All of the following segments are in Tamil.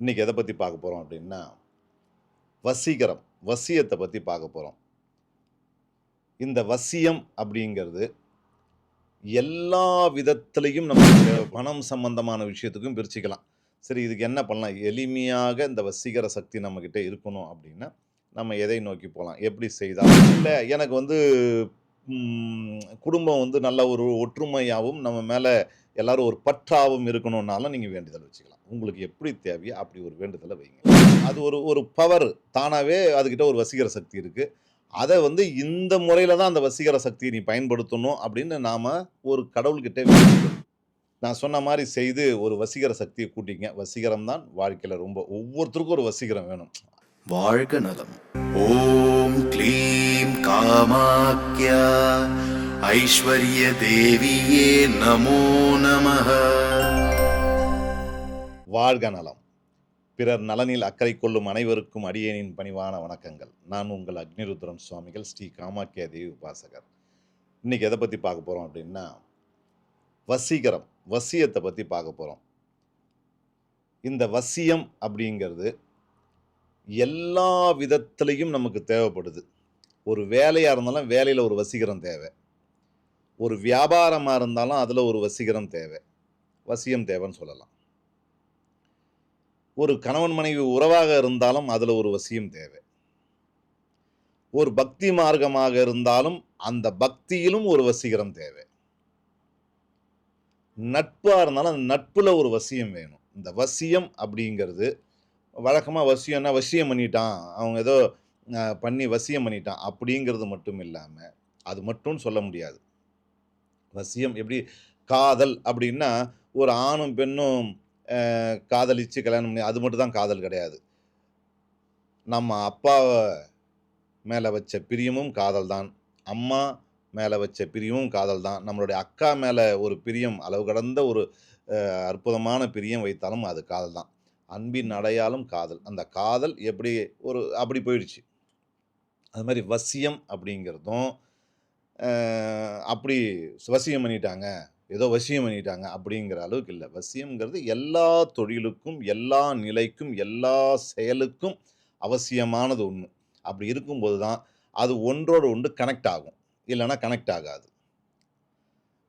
இன்றைக்கி எதை பற்றி பார்க்க போகிறோம் அப்படின்னா வசீகரம் வசியத்தை பற்றி பார்க்க போகிறோம் இந்த வசியம் அப்படிங்கிறது எல்லா விதத்துலேயும் நம்ம பணம் சம்பந்தமான விஷயத்துக்கும் பிரிச்சுக்கலாம். சரி இதுக்கு என்ன பண்ணலாம்? எளிமையாக இந்த வசீகர சக்தி நம்மக்கிட்ட இருக்கணும் அப்படின்னா நம்ம எதை நோக்கி போகலாம்? எப்படி செய்தால் இல்லை எனக்கு வந்து குடும்பம் வந்து நல்ல ஒரு ஒற்றுமையாகவும் நம்ம மேலே எல்லாரும் ஒரு பற்றாவும் இருக்கணும்னாலும் நீங்கள் வேண்டுதல் வச்சுக்கலாம். உங்களுக்கு எப்படி தேவையோ அப்படி ஒரு வேண்டுதலை வைங்க. அது ஒரு ஒரு பவர் தானாகவே அதுக்கிட்ட ஒரு வசீகர சக்தி இருக்குது அதை வந்து இந்த முறையில் தான் அந்த வசீகர சக்தியை நீ பயன்படுத்தணும் அப்படின்னு நாம் ஒரு கடவுள்கிட்ட நான் சொன்ன மாதிரி செய்து ஒரு வசீகர சக்தியை கூட்டிங்க. வசீகரம் தான் வாழ்க்கையில் ரொம்ப ஒவ்வொருத்தருக்கும் ஒரு வசீகரம் வேணும். வாழ்க நலம். ஓம் க்ளீம் காமாக்கியா ஐஸ்வர்ய தேவியே நமோ நம வாழ்க நலம். பிறர் நலனில் அக்கறை கொள்ளும் அனைவருக்கும் அடியேனின் பணிவான வணக்கங்கள். நான் உங்கள் அக்னிருத்ரன் சுவாமிகள் ஸ்ரீ காமாக்கியா தேவி உபாசகர். இன்னைக்கு எதை பற்றி பார்க்க போகிறோம் அப்படின்னா வசீகரம் வசியத்தை பற்றி பார்க்க போகிறோம் இந்த வசியம் அப்படிங்கிறது எல்லா விதத்துலேயும் நமக்கு தேவைப்படுது. ஒரு வேலையாக இருந்தாலும் வேலையில் ஒரு வசீகரம் தேவை. ஒரு வியாபாரமாக இருந்தாலும் அதில் ஒரு வசீகரம் தேவை. வசியம் தேவைன்னு சொல்லலாம். ஒரு கணவன் மனைவி உறவாக இருந்தாலும் அதில் ஒரு வசியம் தேவை. ஒரு பக்தி மார்க்கமாக இருந்தாலும் அந்த பக்தியிலும் ஒரு வசீகரம் தேவை. நட்பாக இருந்தாலும் அந்த நட்பில் ஒரு வசியம் வேணும். இந்த வசியம் அப்படிங்கிறது வழக்கமாக வசியம்னா வசியம் பண்ணிட்டான். அவங்க ஏதோ பண்ணி வசியம் பண்ணிட்டான். அப்படிங்கிறது மட்டும் இல்லாமல் அது மட்டும் சொல்ல முடியாது. வசியம் எப்படி காதல் அப்படின்னா ஒரு ஆணும் பெண்ணும் காதலித்து காதலிச்சு கல்யாணம் பண்ணி அது மட்டும் தான் காதல் கிடையாது. நம்ம அப்பாவை மேலே வச்ச பிரியமும் காதல் தான் அம்மா மேலே வச்ச பிரியமும் காதல் தான் நம்மளுடைய அக்கா மேலே ஒரு பிரியம் அளவு கடந்த ஒரு அற்புதமான பிரியம் வைத்தாலும் அது காதல் தான் அன்பின் அடையாளம் காதல். அந்த காதல் எப்படி ஒரு அப்படி போயிடுச்சு. அது மாதிரி வசியம் அப்படிங்கிறதும் அப்படி வசியம் பண்ணிட்டாங்க. ஏதோ வசியம் பண்ணிட்டாங்க அப்படிங்கிற அளவுக்கு இல்லை. வசியம்ங்கிறது எல்லா தொழிலுக்கும் எல்லா நிலைக்கும் எல்லா செயலுக்கும் அவசியமானது ஒன்று அப்படி இருக்கும்போது தான் அது ஒன்றோடு ஒன்று கனெக்ட் ஆகும். இல்லைன்னா கனெக்ட் ஆகாது.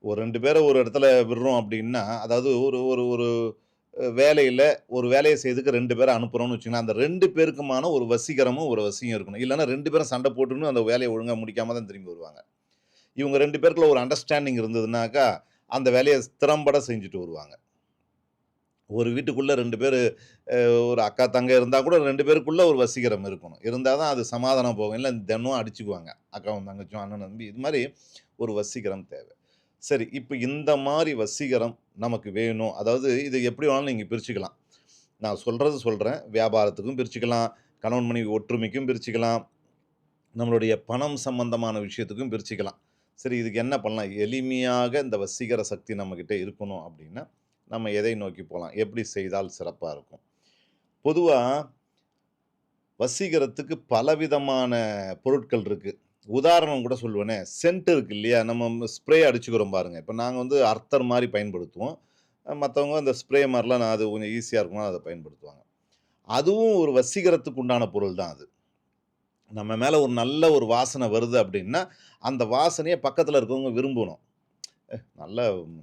ஒரு ரெண்டு பேரை ஒரு இடத்துல விடுறோம் அப்படின்னா அதாவது ஒரு ஒரு ஒரு வேலையில் ஒரு வேலையை செய்துக்கு ரெண்டு பேரை அனுப்புகிறோம்னு வச்சுக்கோங்களேன். அந்த ரெண்டு பேருக்குமான ஒரு வசீகரமும் ஒரு வசியம் இருக்கணும். இல்லைன்னா ரெண்டு பேரும் சண்டை போட்டுன்னு அந்த வேலையை ஒழுங்காக முடிக்காமல் தான் திரும்பி வருவாங்க. இவங்க ரெண்டு பேருக்குள்ள ஒரு அண்டர்ஸ்டாண்டிங் இருந்ததுனாக்கா அந்த வேலையை திறம்பட செஞ்சுட்டு வருவாங்க. ஒரு வீட்டுக்குள்ளே ரெண்டு பேர் ஒரு அக்கா தங்க இருந்தால் கூட ரெண்டு பேருக்குள்ளே ஒரு வசீகரம் இருக்கணும். இருந்தால் தான் அது சமாதானம் போகும். இல்லை தினம் அடிச்சுக்குவாங்க. அக்காவும் தங்கச்சும் அண்ணன் தம்பி. இது மாதிரி ஒரு வசீகரம் தேவை. சரி இப்போ இந்த மாதிரி வசீகரம் நமக்கு வேணும். அதாவது இது எப்படி வேணாலும் நீங்கள் பிரிச்சுக்கலாம். நான் சொல்கிறது சொல்கிறேன் வியாபாரத்துக்கும் பிரிச்சுக்கலாம். கணவன் மனைவி ஒற்றுமைக்கும் பிரிச்சுக்கலாம். நம்மளுடைய பணம் சம்பந்தமான விஷயத்துக்கும் பிரிச்சுக்கலாம். சரி இதுக்கு என்ன பண்ணலாம்? எளிமையாக இந்த வசீகர சக்தி நம்மக்கிட்ட இருக்கணும் அப்படின்னா நம்ம எதை நோக்கி போகலாம்? எப்படி செய்தால் சிறப்பாக இருக்கும்? பொதுவாக வசீகரத்துக்கு பலவிதமான பொருட்கள் இருக்குது உதாரணம் கூட சொல்லுவேனே. சென்ட் இருக்கு இல்லையா? நம்ம ஸ்ப்ரே அடிச்சுக்கிறோம் பாருங்கள் இப்போ நாங்கள் வந்து அர்த்தர் மாதிரி பயன்படுத்துவோம். மற்றவங்க அந்த ஸ்ப்ரே மாதிரிலாம் நான் அது கொஞ்சம் ஈஸியாக இருக்குமா அதை பயன்படுத்துவாங்க. அதுவும் ஒரு வசீகரத்துக்கு உண்டான பொருள் தான் அது. நம்ம மேலே ஒரு நல்ல ஒரு வாசனை வருது அப்படின்னா அந்த வாசனையை பக்கத்தில் இருக்கவங்க விரும்பணும். நல்ல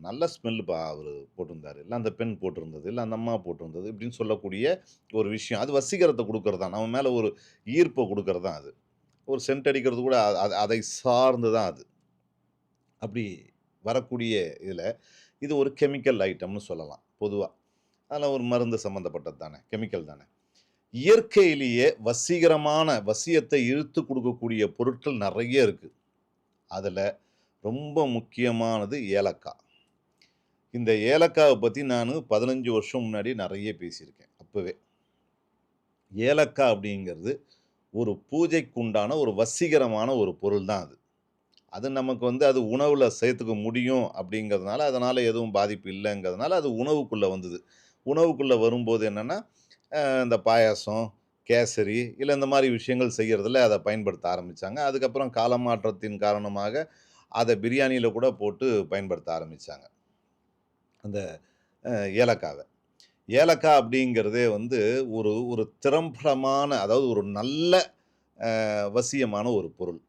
நல்ல ஸ்மெல்லுப்பா அவர் போட்டிருந்தாரு. இல்லை அந்த பெண் போட்டிருந்தது. இல்லை அந்த அம்மா போட்டிருந்தது. இப்படின்னு சொல்லக்கூடிய ஒரு விஷயம். அது வசீகரத்தை கொடுக்குறது தான் நம்ம மேலே ஒரு ஈர்ப்பை கொடுக்குறது தான் அது. ஒரு சென்ட் அடிக்கிறது கூட அது- அதை சார்ந்து தான் அது. அப்படி வரக்கூடிய இதில் இது ஒரு கெமிக்கல் ஐட்டம்னு சொல்லலாம் பொதுவாக அதெல்லாம் ஒரு மருந்து சம்மந்தப்பட்டது தானே கெமிக்கல் தானே. இயற்கையிலேயே வசீகரமான வசியத்தை இழுத்து கொடுக்கக்கூடிய பொருட்கள் நிறைய இருக்குது அதில் ரொம்ப முக்கியமானது ஏலக்காய். இந்த ஏலக்காவை பற்றி நான் பதினஞ்சு வருஷம் முன்னாடி நிறைய பேசியிருக்கேன் அப்போவே. ஏலக்காய் அப்படிங்கிறது ஒரு பூஜைக்குண்டான ஒரு வசீகரமான ஒரு பொருள் தான் அது. அது நமக்கு வந்து அது உணவில் சேர்த்துக்க முடியும் அப்படிங்கிறதுனால அதனால் எதுவும் பாதிப்பு இல்லைங்கிறதுனால அது உணவுக்குள்ளே வந்தது. உணவுக்குள்ளே வரும்போது என்னென்னா இந்த பாயாசம் கேசரி இல்லை இந்த மாதிரி விஷயங்கள் செய்கிறதுல அதை பயன்படுத்த ஆரம்பித்தாங்க அதுக்கப்புறம் காலமாற்றத்தின் காரணமாக அதை பிரியாணியில் கூட போட்டு பயன்படுத்த ஆரம்பித்தாங்க அந்த ஏலக்காவை. ஏலக்காய் அப்படிங்கிறதே வந்து ஒரு ஒரு திறம்படமான அதாவது ஒரு நல்ல வசியமான ஒரு பொருள்.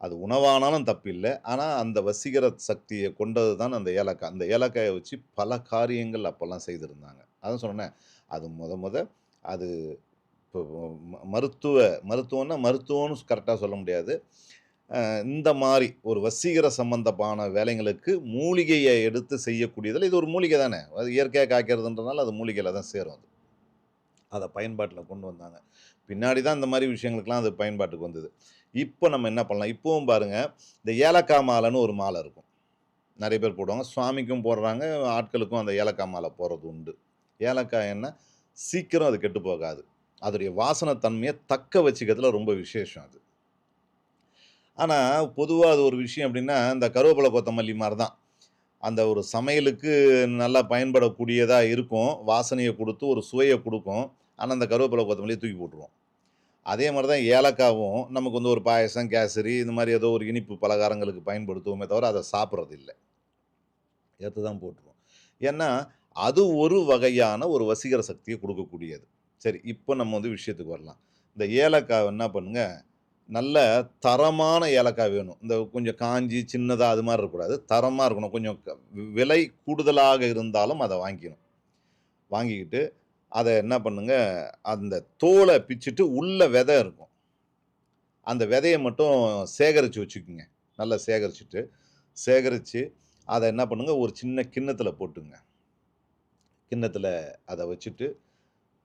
அது உணவானாலும் தப்பில்லை ஆனால் அந்த வசீகர சக்தியை கொண்டது தான் அந்த ஏலக்காய். அந்த ஏலக்காயை வச்சு பல காரியங்கள் அப்போல்லாம் செய்திருந்தாங்க. அதான் சொன்னேன் அது முத முத அது இப்போ மருத்துவ மருத்துவம்னா மருத்துவம்னு கரெக்டாக சொல்ல முடியாது. இந்த மாதிரி ஒரு வசீகர சம்பந்தமான வேலைங்களுக்கு மூலிகையை எடுத்து செய்யக்கூடியதில் இது ஒரு மூலிகை தானே. அது இயற்கையாக காய்க்கிறதுன்றனால அது மூலிகையில் தான் சேரும் அது. அதை பயன்பாட்டில் கொண்டு வந்தாங்க. பின்னாடி தான் இந்த மாதிரி விஷயங்களுக்கெலாம் அது பயன்பாட்டுக்கு வந்தது. இப்போ நம்ம என்ன பண்ணலாம், இப்போவும் பாருங்கள் இந்த ஏலக்காய் மாலைன்னு ஒரு மாலை இருக்கும். நிறைய பேர் போடுவாங்க. சுவாமிக்கும் போடுறாங்க, ஆட்களுக்கும் அந்த ஏலக்காய் மாலை போடுறது உண்டு. ஏலக்காய் என்ன சீக்கிரம் அது கெட்டு போகாது. அதோடைய வாசனை தன்மையை தக்க வச்சுக்கிறதுல ரொம்ப விசேஷம் அது. ஆனால் பொதுவாக அது ஒரு விஷயம் அப்படின்னா இந்த கருவேப்பில, கொத்தமல்லி மாதிரி தான். அந்த ஒரு சமையலுக்கு நல்லா பயன்படக்கூடியதாக இருக்கும். வாசனையை கொடுத்து ஒரு சுவையை கொடுக்கும் ஆனால் அந்த கருவேப்பில, கொத்தமல்லிய தூக்கி போட்டுருவோம். அதே மாதிரி தான் ஏலக்காவும் நமக்கு வந்து ஒரு பாயாசம், கேசரி இந்த மாதிரி ஏதோ ஒரு இனிப்பு பலகாரங்களுக்கு பயன்படுத்துவோமே தவிர, அதை சாப்பிட்றது இல்லை எடுத்து தான் போட்டுருவோம். ஏன்னா, அது ஒரு வகையான ஒரு வசீகர சக்தியை கொடுக்கக்கூடியது சரி, இப்போ நம்ம வந்து விஷயத்துக்கு வரலாம். இந்த ஏலக்காவை என்ன பண்ணுங்கள் நல்ல தரமான ஏலக்காய் வேணும். இந்த கொஞ்சம் காஞ்சி சின்னதாக அது மாதிரி இருக்கக்கூடாது. தரமாக இருக்கணும். கொஞ்சம் விலை கூடுதலாக இருந்தாலும் அதை வாங்கிக்கணும். வாங்கிக்கிட்டு, அதை என்ன பண்ணுங்க, அந்த தோலை பிச்சுட்டு உள்ள விதை இருக்கும். அந்த விதையை மட்டும் சேகரித்து வச்சுக்குங்க. நல்லா சேகரிச்சுட்டு, சேகரித்து அதை என்ன பண்ணுங்க, ஒரு சின்ன கிண்ணத்தில் போட்டுங்க. கிண்ணத்தில் அதை வச்சுட்டு,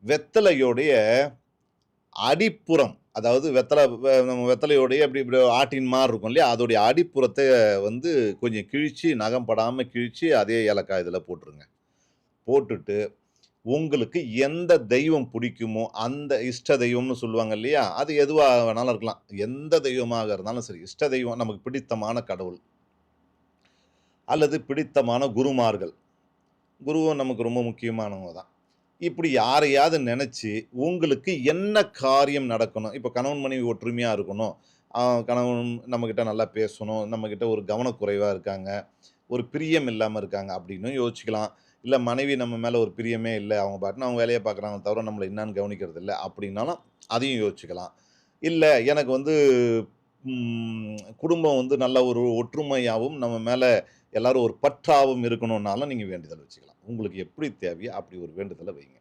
வெத்தலையோடைய அடிப்புறம், அதாவது வெத்தலை நம்ம வெத்தலையோடைய அப்படி இப்படி ஆட்டின் மாதிரி இருக்கும் இல்லையா? அதோடைய அடிப்புறத்தை வந்து கொஞ்சம் கிழித்து நகம் படாமல் கிழித்து அதே ஏலக்காய் இதில் போட்டுருங்க. போட்டுட்டு, உங்களுக்கு எந்த தெய்வம் பிடிக்குமோ, அந்த இஷ்ட தெய்வம்னு சொல்லுவாங்க இல்லையா? அது எதுவாக வேணாலும் இருக்கலாம். எந்த தெய்வமாக இருந்தாலும் சரி, இஷ்ட தெய்வம் நமக்கு பிடித்தமான கடவுள். அல்லது பிடித்தமான குருமார்கள். குருவும் நமக்கு ரொம்ப முக்கியமானவங்க தான். இப்படி யாரையாவது நினச்சி உங்களுக்கு என்ன காரியம் நடக்கணும்? இப்போ கணவன், மனைவி ஒற்றுமையாக இருக்கணும். கணவன் நம்மக்கிட்ட நல்லா பேசணும். நம்மக்கிட்ட ஒரு கவனக்குறைவாக இருக்காங்க. ஒரு பிரியம் இல்லாமல் இருக்காங்க அப்படின்னு யோசிக்கலாம். இல்லை மனைவி நம்ம மேலே ஒரு பிரியமே இல்லை அவங்க பாட்டுன்னு அவங்க வேலையை பார்க்குறாங்க தவிர, நம்மளை என்னான்னு கவனிக்கிறது இல்லை அப்படின்னாலும் அதையும் யோசிச்சுக்கலாம். இல்லை எனக்கு வந்து குடும்பம் வந்து நல்ல ஒரு ஒற்றுமையாகவும் நம்ம மேலே எல்லோரும் ஒரு பற்றாவும் இருக்கணும்னாலும் நீங்கள் வேண்டுதல் வச்சுக்கலாம். உங்களுக்கு எப்படி தேவையோ அப்படி ஒரு வேண்டுதலை வைங்க.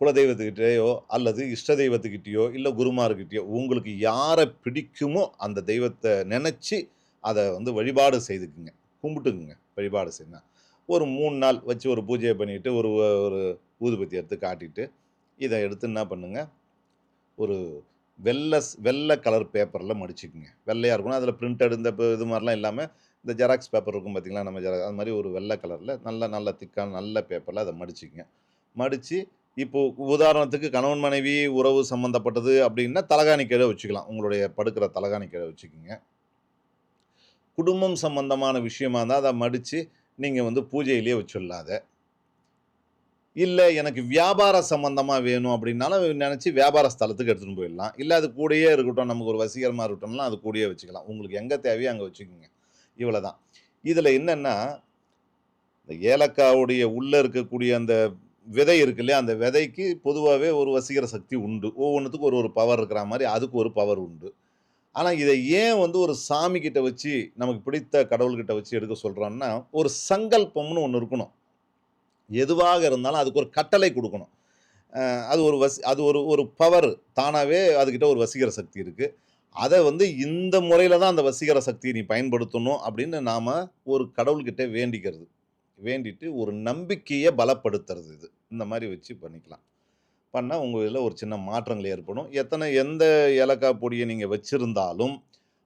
குலதெய்வத்துக்கிட்டேயோ அல்லது இஷ்ட தெய்வத்துக்கிட்டேயோ இல்லை குருமார்கிட்டயோ, உங்களுக்கு யாரை பிடிக்குமோ அந்த தெய்வத்தை நினச்சி அதை வந்து வழிபாடு செய்துக்குங்க. கும்பிட்டுக்குங்க. வழிபாடு செய்யுங்க. ஒரு மூணு நாள் வச்சு ஒரு பூஜையை பண்ணிட்டு, ஒரு ஒரு ஊதுபத்தி எடுத்து காட்டிட்டு, இதை எடுத்து என்ன பண்ணுங்க, ஒரு வெள்ளை வெள்ளை கலர் பேப்பரில் மடிச்சுக்குங்க. வெள்ளையாக இருக்கணும். அதில் பிரிண்டட் இந்த இது மாதிரிலாம் இல்லாமல் இந்த ஜெராக்ஸ் பேப்பர் இருக்கும் பார்த்திங்களா நம்ம ஜெராக்ஸ் அது மாதிரி ஒரு வெள்ளை கலரில் நல்ல நல்ல திக்கான நல்ல பேப்பரில் அதை மடிச்சுக்கங்க. மடித்து இப்போது உதாரணத்துக்கு கணவன், மனைவி உறவு சம்மந்தப்பட்டது அப்படின்னா தலகாணி கீழே வச்சுக்கலாம். உங்களுடைய படுக்கிற தலகாணி கீழ வச்சுக்கோங்க குடும்பம் சம்மந்தமான விஷயமா இருந்தால் அதை மடித்து நீங்கள் வந்து பூஜையிலேயே வச்சுடலாம் இல்லை எனக்கு வியாபார சம்மந்தமாக வேணும் அப்படின்னாலும் நினச்சி வியாபார ஸ்தலத்துக்கு எடுத்துகிட்டு போயிடலாம். இல்லை அது கூடயே இருக்கட்டும், நமக்கு ஒரு வசீகரமாக இருக்கட்டும்னா, அது கூடயே வச்சுக்கலாம். உங்களுக்கு எங்கே தேவையோ அங்கே வச்சுக்கோங்க இவ்வளதான். இதில் என்னென்னா இந்த ஏலக்காவுடைய உள்ளே இருக்கக்கூடிய அந்த விதை இருக்கு இல்லையா? அந்த விதைக்கு பொதுவாகவே ஒரு வசீகர சக்தி உண்டு. ஒவ்வொன்றுத்துக்கும் ஒரு ஒரு பவர் இருக்கிற மாதிரி அதுக்கு ஒரு பவர் உண்டு. ஆனால் இதை ஏன் வந்து ஒரு சாமி கிட்ட வச்சு, நமக்கு பிடித்த கடவுள்கிட்ட வச்சு எடுக்க சொல்கிறோன்னா ஒரு சங்கல்பம்னு ஒன்று இருக்கணும். எதுவாக இருந்தாலும் அதுக்கு ஒரு கட்டளை கொடுக்கணும் அது ஒரு வசி அது ஒரு ஒரு பவர் தானாகவே அதுக்கிட்ட ஒரு வசீகர சக்தி இருக்குது அதை வந்து இந்த முறையில் தான் அந்த வசீகர சக்தியை நீ பயன்படுத்தணும் அப்படின்னு நாம் ஒரு கடவுள்கிட்ட வேண்டிக்கிறது. வேண்டிட்டு ஒரு நம்பிக்கையை பலப்படுத்துறது இது. இந்த மாதிரி வச்சு பண்ணிக்கலாம். பண்ணால் உங்கள் இதில் ஒரு சின்ன மாற்றங்கள் ஏற்படும். எத்தனை எந்த ஏலக்காய் பொடியை நீங்கள் வச்சுருந்தாலும்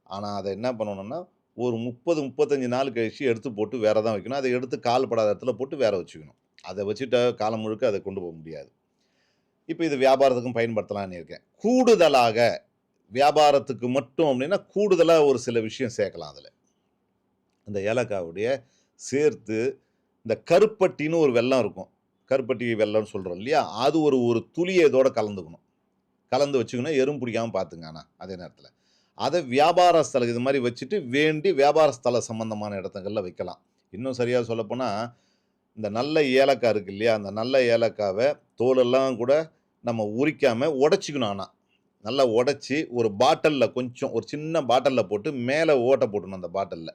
ஆனால் அதை என்ன பண்ணணும்னா, ஒரு 30, 35 நாள் கழிச்சு எடுத்து போட்டு வேறு தான் வைக்கணும். அதை எடுத்து கால் படாத இடத்துல போட்டு வேற வச்சுக்கணும். அதை வச்சுட்டா காலம் முழுக்க அதை கொண்டு போக முடியாது. இப்போ இது வியாபாரத்துக்கும் பயன்படுத்தலான்னு இருக்கேன். கூடுதலாக வியாபாரத்துக்கு மட்டும் அப்படின்னா கூடுதலாக ஒரு சில விஷயம் சேர்க்கலாம் அதில் அந்த ஏலக்காவுடைய சேர்த்து, இந்த கருப்பட்டின்னு ஒரு வெல்லம் இருக்கும். கருப்பட்டி வெல்லம்னு சொல்கிறோம் இல்லையா? அது ஒரு ஒரு துளிய இதோட கலந்துக்கணும். கலந்து வச்சுக்கணும். எறும்பு பிடிக்காமல் பார்த்துங்க ஆனால் அதே நேரத்தில் அதை வியாபார ஸ்தலம் இது மாதிரி வச்சுட்டு வேண்டி வியாபார ஸ்தல சம்மந்தமான இடத்துங்களில் வைக்கலாம். இன்னும் சரியாக சொல்லப்போனால் இந்த நல்ல ஏலக்காய் இருக்குது இல்லையா அந்த நல்ல ஏலக்காவை தோலெல்லாம் கூட நம்ம உரிக்காமல் உடச்சிக்கணும் ஆனால் நல்லா உடச்சி ஒரு பாட்டிலில் கொஞ்சம் ஒரு சின்ன பாட்டிலில் போட்டு மேலே ஓட்டை போட்டணும் அந்த பாட்டிலில்.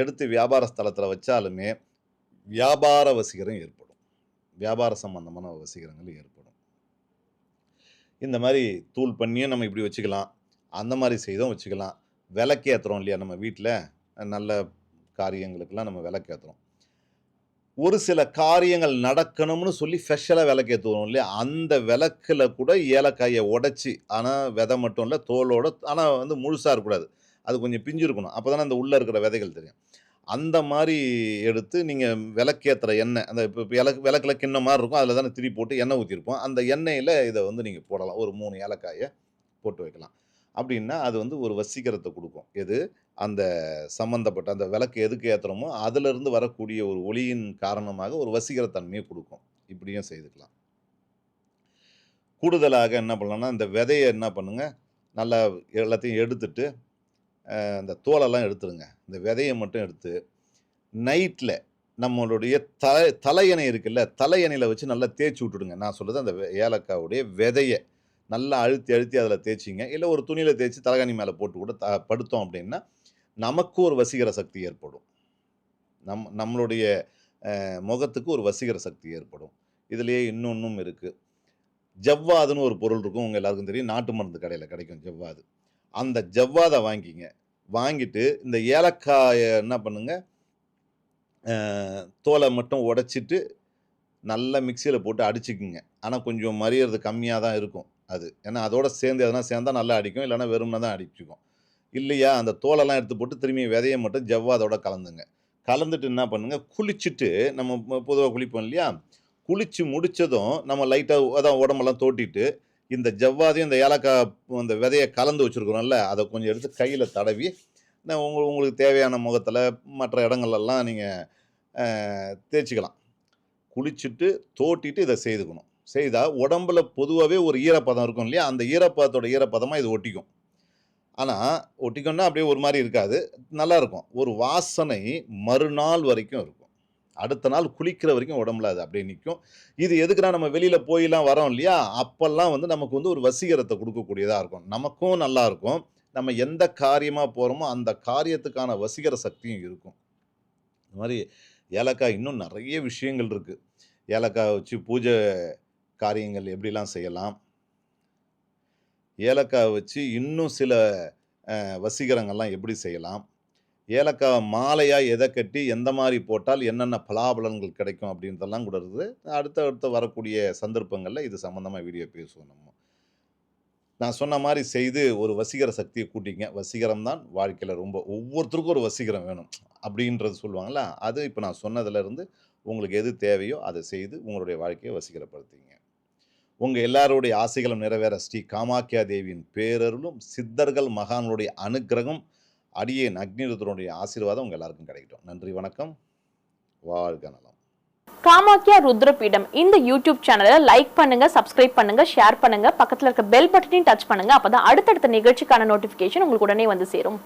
எடுத்து வியாபார ஸ்தலத்தில் வச்சாலுமே வியாபார வசீகரம் ஏற்படும். வியாபார சம்பந்தமான வசீகரங்கள் ஏற்படும். இந்த மாதிரி தூள் பண்ணியும் நம்ம இப்படி வச்சுக்கலாம். அந்த மாதிரி செய்தும் வச்சுக்கலாம். விளக்கேற்றுறோம் இல்லையா நம்ம வீட்டில் நல்ல காரியங்களுக்கெல்லாம் நம்ம விளக்கேற்றுறோம் ஒரு சில காரியங்கள் நடக்கணும்னு சொல்லி ஸ்பெஷலாக விளக்கேற்றுவோம் இல்லையா? அந்த விளக்கில் கூட ஏலக்காயை உடச்சி ஆனால் விதை மட்டும் இல்லை தோலோட ஆனால் வந்து முழுசாக இருக்கக்கூடாது. அது கொஞ்சம் பிஞ்சு இருக்கணும். அப்போ தானே அந்த உள்ளே இருக்கிற விதைகள் தெரியும். அந்த மாதிரி எடுத்து நீங்கள் விளக்கேற்றுற எண்ணெய் அந்த இப்போ விளக்கு விளக்கில் கிண்ண மாதிரி இருக்கும். அதில் தானே திரி போட்டு எண்ணெய் ஊற்றிருப்போம் அந்த எண்ணெயில் இதை வந்து நீங்கள் போடலாம். ஒரு மூணு ஏலக்காயை போட்டு வைக்கலாம். அப்படின்னா அது வந்து ஒரு வசீகரத்தை கொடுக்கும். எது? அந்த சம்மந்தப்பட்ட அந்த விளக்கு எதுக்கு ஏற்றுறோமோ அதிலிருந்து வரக்கூடிய ஒரு ஒளியின் காரணமாக ஒரு வசீகரத்தன்மையை கொடுக்கும். இப்படியும் செய்துக்கலாம். கூடுதலாக என்ன பண்ணலாம்னா இந்த விதையை என்ன பண்ணுங்கள் நல்லா எல்லாத்தையும் எடுத்துட்டு அந்த தோலெல்லாம் எடுத்துருங்க. இந்த விதையை மட்டும் எடுத்து நைட்டில் நம்மளுடைய தலை தலையணை இருக்குல்ல தலையணையில் வச்சு நல்லா தேய்ச்சி விட்டுடுங்க. நான் சொல்கிறது அந்த ஏலக்காவுடைய விதையை. நல்லா அழுத்தி அழுத்தி அதில் தேய்ச்சிங்க. இல்லை ஒரு துணியில் தேய்ச்சி தலைகாணி மேலே போட்டு கூட த படுத்தோம் அப்படின்னா நமக்கு ஒரு வசீகர சக்தி ஏற்படும். நம் நம்மளுடைய முகத்துக்கு ஒரு வசீகர சக்தி ஏற்படும். இதுலேயே இன்னொன்றும் இருக்குது ஜவ்வாதுன்னு ஒரு பொருள் இருக்கும். உங்கள் எல்லாருக்கும் தெரியும். நாட்டு மருந்து கடையில் கிடைக்கும் ஜவ்வாது. அந்த ஜவ்வாதை வாங்கிங்க. வாங்கிட்டு இந்த ஏலக்காயை என்ன பண்ணுங்க? தோலை மட்டும் உடைச்சிட்டு நல்லா மிக்சியில் போட்டு அடிச்சுக்குங்க. ஆனால் கொஞ்சம் மறியறது கம்மியாக தான் இருக்கும். அது. ஏன்னா அதோட சேர்ந்து எதனா சேர்ந்தா நல்லா அடிக்கும் இல்லைன்னா வெறும்னா தான் அடிச்சுக்கும். இல்லையா? அந்த தோலெல்லாம் எடுத்து போட்டு திரும்பி விதையை மட்டும் ஜவ்வாதோட கலந்துங்க. கலந்துட்டு என்ன பண்ணுங்க? குளிச்சுட்டு நம்ம பொதுவாக குளிப்போம் இல்லையா? குளித்து முடிச்சதும் நம்ம லைட்டாக அதான் உடம்பெல்லாம் தோட்டிட்டு இந்த ஜவ்வாதையும் இந்த ஏலக்காய் அந்த விதையை கலந்து வச்சுருக்குறோம்ல அதை கொஞ்சம் எடுத்து கையில் தடவி நான் உங்க உங்களுக்கு தேவையான முகத்தில் மற்ற இடங்கள்லாம் நீங்கள் தேய்ச்சிக்கலாம். குளிச்சுட்டு தோட்டிட்டு இதை செய்துக்கணும். செய்தால் உடம்புல பொதுவாகவே ஒரு ஈரப்பதம் இருக்கும் இல்லையா? அந்த ஈரப்பதத்தோட ஈரப்பதமாக இது ஒட்டிக்கும். ஆனால் ஒட்டிக்கணும்னா அப்படியே ஒரு மாதிரி இருக்காது. நல்லாயிருக்கும் ஒரு வாசனை மறுநாள் வரைக்கும் இருக்கும். அடுத்த நாள் குளிக்கிற வரைக்கும் உடம்புல அது அப்படியே நிற்கும் இது எதுக்குன்னா நம்ம வெளியில் போயெல்லாம் வரோம் இல்லையா? அப்போல்லாம் வந்து நமக்கு வந்து ஒரு வசீகரத்தை கொடுக்கக்கூடியதாக இருக்கும். நமக்கும் நல்லாயிருக்கும் நம்ம எந்த காரியமாக போகிறோமோ அந்த காரியத்துக்கான வசீகர சக்தியும் இருக்கும். இந்த மாதிரி ஏலக்காய் இன்னும் நிறைய விஷயங்கள் இருக்குது ஏலக்காய் வச்சு பூஜை காரியங்கள் எப்படிலாம் செய்யலாம்? ஏலக்காய் வச்சு இன்னும் சில வசீகரங்கள்லாம் எப்படி செய்யலாம்? ஏலக்காய் மாலையாக எதை கட்டி எந்த மாதிரி போட்டால் என்னென்ன பலாபலன்கள் கிடைக்கும் அப்படின்றதெல்லாம் கூட இருக்குது. அடுத்த அடுத்த வரக்கூடிய சந்தர்ப்பங்களில் இது சம்மந்தமாக வீடியோ பேசுவோம் நம்ம. நான் சொன்ன மாதிரி செய்து ஒரு வசீகர சக்தியை கூட்டிங்க. வசீகரம் தான் வாழ்க்கையில் ரொம்ப ஒவ்வொருத்தருக்கும் ஒரு வசீகரம் வேணும் அப்படின்றது சொல்லுவாங்களா அது இப்போ நான் சொன்னதுலேருந்து உங்களுக்கு எது தேவையோ அதை செய்து உங்களுடைய வாழ்க்கையை வசீகரப்படுத்திங்க. உங்கள் எல்லாருடைய ஆசைகளும் நிறைவேற ஸ்ரீ காமாக்கியா தேவியின் பேரருளும் சித்தர்கள் மகான்களுடைய அனுக்கிரகம் அடியேன் அக்னிருத்தனுடைய ஆசீர்வாதம் உங்கள் எல்லாருக்கும் கிடைக்கட்டும். நன்றி வணக்கம். வாழ்க நலம். காமாக்கியா ருத்ரபீடம் இந்த யூடியூப் சேனலை லைக் பண்ணுங்க சப்ஸ்கிரைப் பண்ணுங்க ஷேர் பண்ணுங்க பக்கத்தில் இருக்க பெல் பட்டனையும் டச் பண்ணுங்க அப்பதான் அடுத்தடுத்த நிகழ்ச்சிக்கான நோட்டிபிகேஷன் உங்களுக்கு உடனே வந்து சேரும்.